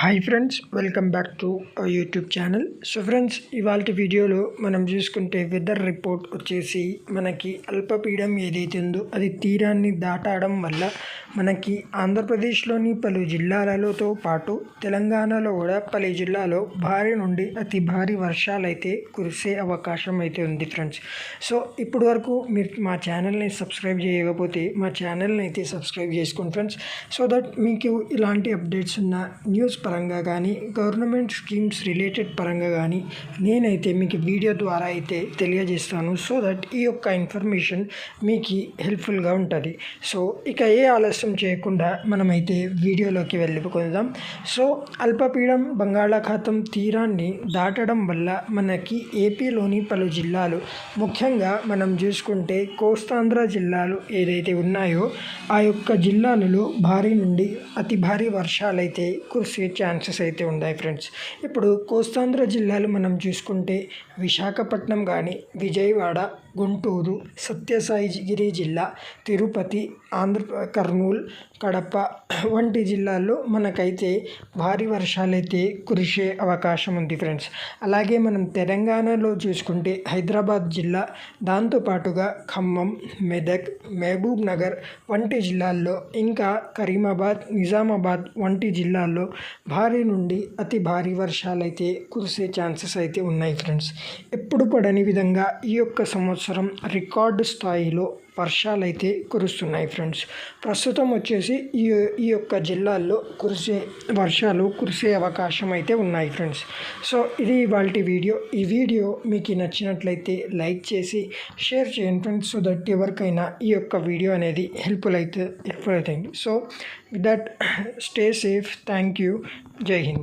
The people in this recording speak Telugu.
Hi friends welcome back to YouTube channel so friends ఇవాళ వీడియోలో మనం చూసుకుంటే వెదర్ రిపోర్ట్ వచ్చేసి మనకి అల్పపీడం ఏదైతే ఉందో అది తీరాన్ని దాటాడం వల్ల మనకి ఆంధ్రప్రదేశ్లోని పలు జిల్లాలతో పాటు తెలంగాణలో కూడా పలు జిల్లాలో భారీ నుండి అతి భారీ వర్షాలు అయితే కురిసే అవకాశం అయితే ఉంది ఫ్రెండ్స్. సో ఇప్పటి వరకు మీరు మా ఛానల్ని సబ్స్క్రైబ్ చేయకపోతే మా ఛానల్ని అయితే సబ్స్క్రైబ్ చేసుకోండి ఫ్రెండ్స్. సో దట్ మీకు ఇలాంటి అప్డేట్స్ ఉన్న న్యూస్ పరంగా కానీ గవర్నమెంట్ స్కీమ్స్ రిలేటెడ్ పరంగా కానీ నేనైతే మీకు వీడియో ద్వారా అయితే తెలియజేస్తాను. సో దట్ ఈ యొక్క ఇన్ఫర్మేషన్ మీకు హెల్ప్ఫుల్గా ఉంటుంది. సో ఇక ఏ ఆలస్యం చేయకుండా మనమైతే వీడియోలోకి వెళ్ళిపోదాం. సో అల్పపీడం బంగాళాఖాతం తీరాన్ని దాటడం వల్ల మనకి ఏపీలోని పలు జిల్లాలు ముఖ్యంగా మనం చూసుకుంటే కోస్తాంధ్ర జిల్లాలు ఏదైతే ఉన్నాయో ఆ యొక్క జిల్లాలలో భారీ నుండి అతి భారీ వర్షాలైతే కురిసే ఛాన్సెస్ అయితే ఉన్నాయి ఫ్రెండ్స్. ఇప్పుడు కోస్తాంధ్ర జిల్లాలు మనం చూసుకుంటే విశాఖపట్నం కానీ విజయవాడ గుంటూరు సత్యసాయిగిరి జిల్లా తిరుపతి ఆంధ్ర కర్నూలు కడప వంటి జిల్లాల్లో మనకైతే భారీ వర్షాలైతే కురిసే అవకాశం ఉంది ఫ్రెండ్స్. అలాగే మనం తెలంగాణలో చూసుకుంటే హైదరాబాద్ జిల్లా దాంతోపాటుగా ఖమ్మం మెదక్ మహబూబ్ నగర్ వంటి జిల్లాల్లో ఇంకా కరీమాబాద్ నిజామాబాద్ వంటి జిల్లాల్లో భారీ నుండి అతి భారీ వర్షాలైతే కురిసే ఛాన్సెస్ అయితే ఉన్నాయి ఫ్రెండ్స్. ఎప్పుడు పడని విధంగా ఈ యొక్క సంవత్సరం రికార్డు స్థాయిలో వర్షాలైతే కురుస్తున్నాయి ఫ్రెండ్స్. ప్రస్తుతం వచ్చేసి ఈ ఈ యొక్క జిల్లాల్లో కురిసే వర్షాలు కురిసే అవకాశం అయితే ఉన్నాయి ఫ్రెండ్స్. సో ఇది ఇవాళ వీడియో. ఈ వీడియో మీకు నచ్చినట్లయితే లైక్ చేసి షేర్ చేయండి ఫ్రెండ్స్ సో దట్ ఎవరికైనా ఈ యొక్క వీడియో అనేది హెల్ప్ఫుల్ అయితే హెల్ప్ఫుల్ అవుతుంది. So that stay safe. Thank you. Jai Hind.